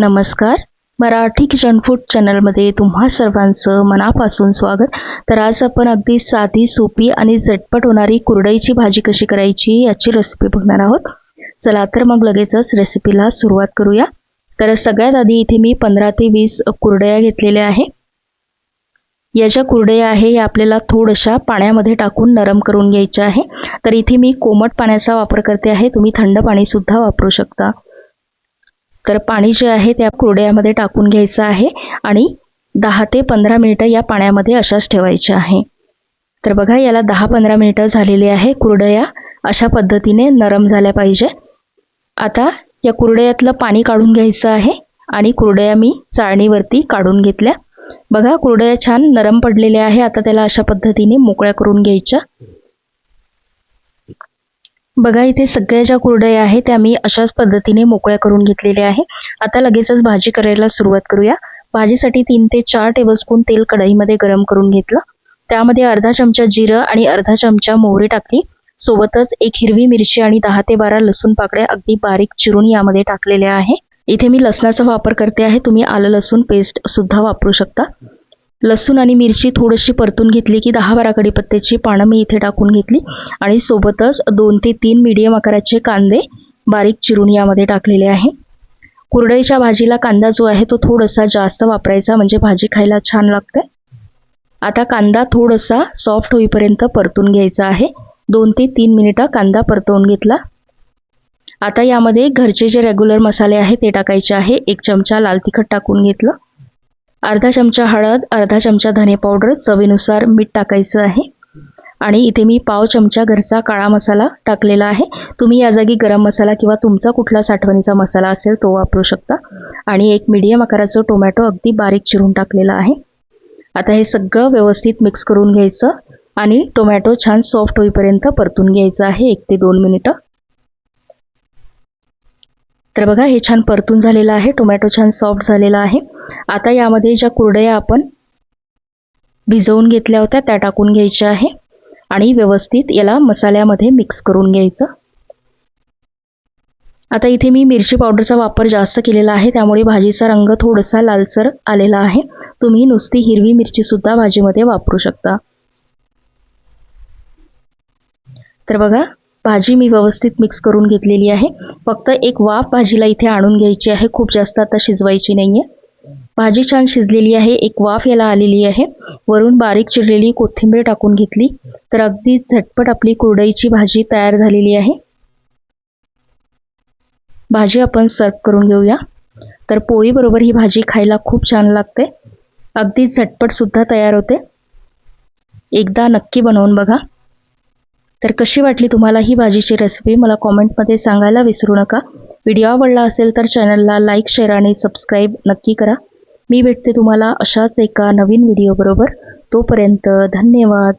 नमस्कार. Marathi kitchen food चॅनलमध्ये तुम्हा सर्वांचं मनापासून स्वागत. तर आज आपण अगदी साधी सोपी आणि झटपट होणारी कुरडईची भाजी कशी करायची याची रेसिपी बघणार आहोत. चला तर मग लगेचच रेसिपीला सुरुवात करूया. तर सगळ्यात आधी इथे मी पंधरा ते वीस कुरडया घेतलेल्या आहे. या ज्या कुरडया आहे या आपल्याला थोड्याशा पाण्यामध्ये टाकून नरम करून घ्यायच्या आहे. तर इथे मी कोमट पाण्याचा वापर करते आहे. तुम्ही थंड पाणीसुद्धा वापरू शकता. तर पाणी जे आहे त्या कुरडयामध्ये टाकून घ्यायचं आहे आणि दहा ते पंधरा मिनटं या पाण्यामध्ये अशाच ठेवायच्या आहे. तर बघा याला दहा पंधरा मिनटं झालेली आहे. कुरडया अशा पद्धतीने नरम झाल्या पाहिजे. आता या कुरडयातलं पाणी काढून घ्यायचं आहे आणि कुरडया मी चाळणीवरती काढून घेतल्या. बघा कुरडया छान नरम पडलेल्या आहे. आता त्याला अशा पद्धतीने मोकळ्या करून घ्यायच्या. बघा इथे सगळ्या ज्या कुरडया आहेत त्या मी अशाच पद्धतीने मोकळ्या करून घेतलेल्या आहे. आता लगेचच भाजी करायला सुरुवात करूया. भाजीसाठी तीन ते चार टेबलस्पून तेल कढईमध्ये गरम करून घेतलं. त्यामध्ये अर्धा चमचा जिरं आणि अर्धा चमचा मोहरी टाकली. सोबतच एक हिरवी मिरची आणि दहा ते बारा लसूण पाकड्या अगदी बारीक चिरून यामध्ये टाकलेल्या आहे. इथे मी लसणाचा वापर करते आहे. तुम्ही आलं लसूण पेस्ट सुद्धा वापरू शकता. लसूण आणि मिरची थोडीशी परतून घेतली की दहा बारा कडीपत्त्याची पानं मी इथे टाकून घेतली. आणि सोबतच दोन ते तीन मीडियम आकाराचे कांदे बारीक चिरून यामध्ये टाकलेले आहे. कुरडईच्या भाजीला कांदा जो आहे तो थोडासा जास्त वापरायचा म्हणजे भाजी खायला छान लागते. आता कांदा थोडासा सॉफ्ट होईपर्यंत परतून घ्यायचा आहे. दोन ते तीन मिनिटं कांदा परतवून घेतला. आता यामध्ये घरचे जे रेग्युलर मसाले आहे ते टाकायचे आहे. एक चमचा लाल तिखट टाकून घेतलं. अर्धा चमचा हळद अर्धा चमचा धने पावडर चवीनुसार मीठ टाकायचं आहे. आणि इथे मी पाव चमचा घरचा काळा मसाला टाकलेला आहे. तुम्ही या जागी गरम मसाला किंवा तुमचा कुठला साठवणीचा मसाला असेल तो वापरू शकता. आणि एक मीडियम आकाराचं टोमॅटो अगदी बारीक चिरून टाकलेला आहे. आता हे सगळं व्यवस्थित मिक्स करून घ्यायचं आणि टोमॅटो छान सॉफ्ट होईपर्यंत परतून घ्यायचं आहे एक ते दोन मिनिटं. तर बघा हे छान परतून झालेलं आहे. टोमॅटो छान सॉफ्ट झालेला आहे. आता यामध्ये ज्या कुरडया आपण भिजवून घेतल्या होत्या त्या टाकून घ्यायच्या आहे. आणि व्यवस्थित याला मसाल्यामध्ये मिक्स करून घ्यायचं. आता इथे मी मिरची पावडरचा वापर जास्त केलेला आहे त्यामुळे भाजीचा रंग थोडासा लालसर आलेला आहे. तुम्ही नुसती हिरवी मिरची सुद्धा भाजीमध्ये वापरू शकता. तर बघा भाजी मी व्यवस्थित मिक्स करून घेतलेली आहे. फक्त एक वाफ भाजीला इथे आणून घ्यायची आहे खूप जास्त आता शिजवायची नाही आहे भाजी छान शिजलेली आहे. एक वाफ याला आलेली आहे. वरून बारीक चिरलेली कोथिंबीर टाकून घेतली. तर अगदी झटपट आपली कुरडईची भाजी तयार झालेली आहे. भाजी आपण सर्व करून घेऊया. तर पोळीबरोबर ही भाजी खायला खूप छान लागते. अगदी झटपटसुद्धा तयार होते. एकदा नक्की बनवून बघा. तर कशी वाटली तुम्हाला ही भाजीची रेसिपी मला कॉमेंटमध्ये सांगायला विसरू नका. व्हिडिओ आवडला असेल तर चॅनलला लाईक शेअर आणि सबस्क्राईब नक्की करा. मी भेटते तुम्हाला अशाच एका नवीन व्हिडिओबरोबर तोपर्यंत धन्यवाद.